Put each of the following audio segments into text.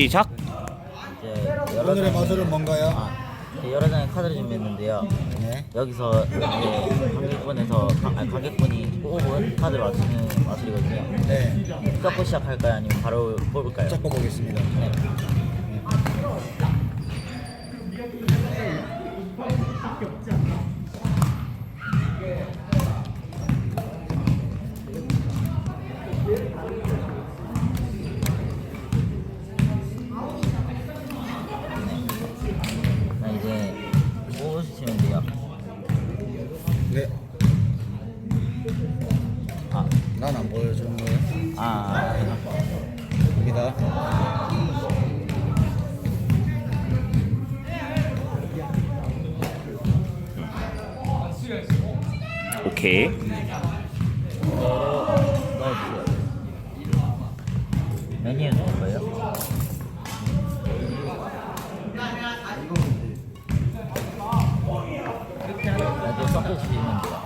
시작. 이제 여러 오늘의 장의- 마술은 뭔가요? 아, 이제 여러 장의 카드를 준비했는데요. 네. 여기서 이제 관객분에서 가- 아니, 관객분이 뽑은 카드를 맞추는 마술이거든요. 네. 섞고 시작할까요? 아니면 바로 뽑을까요? 섞어 보겠습니다. 네. 네. 아, 난 안 보여주는 거예요. 아, 여기다. 오케이. 넣어주세요. 메뉴에 넣을 거예요? 나도 섞어주시면 돼요.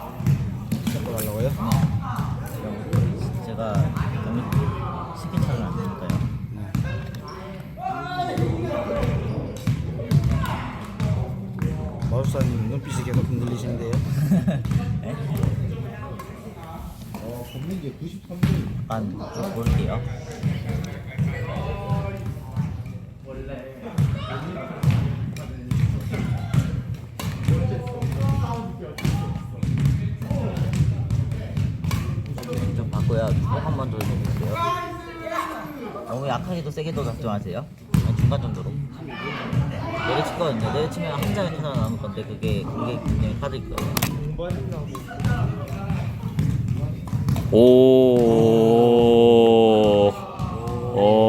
섞어 달라고요? 그럼 제가 너무 안 되니까요. 마술사님 눈빛이 계속 흔들리시는데요. 어, 걷는 게 93분. 약간 좀 볼게요. 좀 바꿔야 꼭한 번 더 해볼게요. 너무 약하게도 세게도 작정하세요. 그냥 중간 정도로. 내려칠 거거든요. 내려치면 한 장의 카드가 남을 건데 그게 그게 굉장히 카드일 거예요. 오. 오.